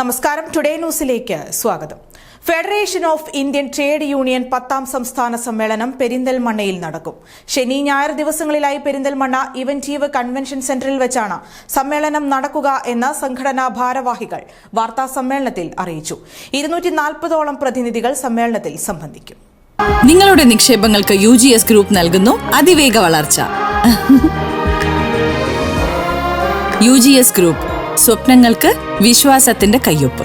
നമസ്കാരം. ടുഡേ ന്യൂസിലേക്ക് സ്വാഗതം. Federation of Indian trade union പത്താം സംസ്ഥാന സമ്മേളനം പെരിന്തൽമണ്ണയിൽ നടക്കും. ശനി ഞായർ ദിവസങ്ങളിലായി പെരിന്തൽമണ്ണ ഇവന്റീവ് കൺവെൻഷൻ സെന്ററിൽ വെച്ചാണ് സമ്മേളനം നടക്കുക എന്ന് സംഘടനാ ഭാരവാഹികൾ വാർത്താ സമ്മേളനത്തിൽ അറിയിച്ചു. ഇരുന്നൂറ്റി നാൽപ്പതോളം പ്രതിനിധികൾ സമ്മേളനത്തിൽ സംബന്ധിക്കും. നിങ്ങളുടെ നിക്ഷേപങ്ങൾക്ക് യു ജി എസ് ഗ്രൂപ്പ് നൽകുന്നു. അതിവേഗ വളർച്ച. U G S group. സ്വപ്നങ്ങൾക്ക് വിശ്വാസത്തിന്റെ കയ്യൊപ്പ്.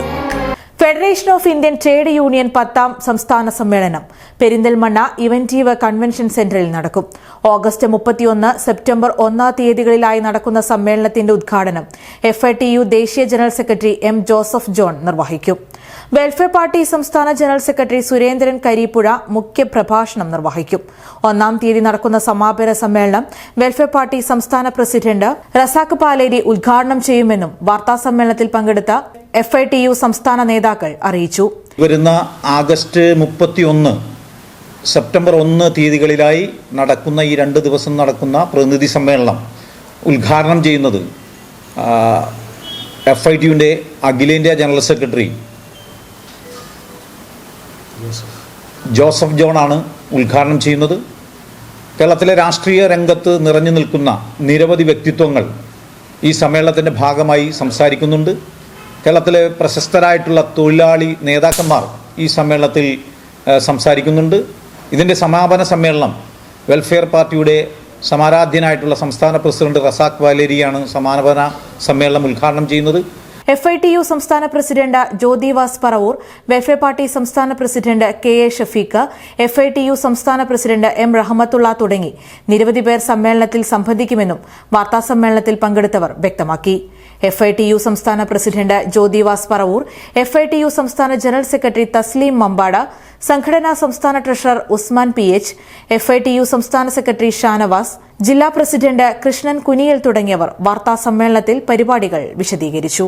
Federation of Indian trade union പത്താം സംസ്ഥാന സമ്മേളനം. പെരിന്തൽമണ്ണ ഇവന്റീവ് കൺവെൻഷൻ സെന്ററിൽ നടക്കും. ഓഗസ്റ്റ് മുപ്പത്തിയൊന്ന് സെപ്റ്റംബർ ഒന്നാം തീയതികളിലായി നടക്കുന്ന സമ്മേളനത്തിന്റെ ഉദ്ഘാടനം എഫ് ഐ ടി യു ദേശീയ general secretary M Joseph John നിർവഹിക്കും. വെൽഫെയർ പാർട്ടി സംസ്ഥാന ജനറൽ സെക്രട്ടറി സുരേന്ദ്രൻ കരിപ്പുഴ മുഖ്യപ്രഭാഷണം നിർവഹിക്കും. ഒന്നാം തീയതി നടക്കുന്ന സമാപന സമ്മേളനം വെൽഫെയർ പാർട്ടി സംസ്ഥാന പ്രസിഡന്റ് റസാഖ് പാലേരി ഉദ്ഘാടനം ചെയ്യുമെന്നും വാർത്താസമ്മേളനത്തിൽ പങ്കെടുത്ത എഫ് ഐ ടി യു സംസ്ഥാന നേതാക്കൾ അറിയിച്ചു. വരുന്ന ആഗസ്റ്റ് മുപ്പത്തിയൊന്ന് സെപ്റ്റംബർ ഒന്ന് തീയതികളിലായി നടക്കുന്ന ഈ രണ്ട് ദിവസം നടക്കുന്ന പ്രതിനിധി സമ്മേളനം ഉദ്ഘാടനം ചെയ്യുന്നത് എഫ് ഐ ടിയുടെ അഖിലേന്ത്യാ ജനറൽ സെക്രട്ടറി ജോസഫ് ജോണാണ് ഉദ്ഘാടനം ചെയ്യുന്നത്. കേരളത്തിലെ രാഷ്ട്രീയ രംഗത്ത് നിറഞ്ഞു നിൽക്കുന്ന നിരവധി വ്യക്തിത്വങ്ങൾ ഈ സമ്മേളനത്തിന്റെ ഭാഗമായി സംസാരിക്കുന്നുണ്ട്. കേരളത്തിലെ പ്രശസ്തരായിട്ടുള്ള തൊഴിലാളി നേതാക്കന്മാർ ഈ സമ്മേളനത്തിൽ സംസാരിക്കുന്നുണ്ട്. ഇതിന്റെ സമാപന സമ്മേളനം വെൽഫെയർ പാർട്ടിയുടെ സമാരാധ്യനായിട്ടുള്ള സംസ്ഥാന പ്രസിഡന്റ് റസാഖ് വാലേരിയാണ് സമാപന സമ്മേളനം ഉദ്ഘാടനം ചെയ്യുന്നത്. എഫ് ഐ ടി യു സംസ്ഥാന president Jyothivas Paravur welfare party സംസ്ഥാന president K A Shafeeq F I T U സംസ്ഥാന പ്രസിഡന്റ് എം റഹമത്തുള്ള തുടങ്ങി. നിരവധി പേർ സമ്മേളനത്തിൽ സംബന്ധിക്കുമെന്നും വാർത്താസമ്മേളനത്തിൽ പങ്കെടുത്തവർ വ്യക്തമാക്കി. എഫ് ഐ ടി യു സംസ്ഥാന president Jyothivas Paravur F I T U സംസ്ഥാന ജനറൽ സെക്രട്ടറി തസ്ലീം മമ്പാട സംഘടനാ സംസ്ഥാന treasurer Usman P H F I T U സംസ്ഥാന സെക്രട്ടറി ഷാനവാസ് ജില്ലാ പ്രസിഡന്റ് കൃഷ്ണൻ കുനിയൽ തുടങ്ങിയവർ വാർത്താസമ്മേളനത്തിൽ പരിപാടികൾ വിശദീകരിച്ചു.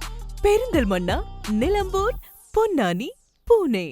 Perinthalmanna Nilambur Ponnani Pune.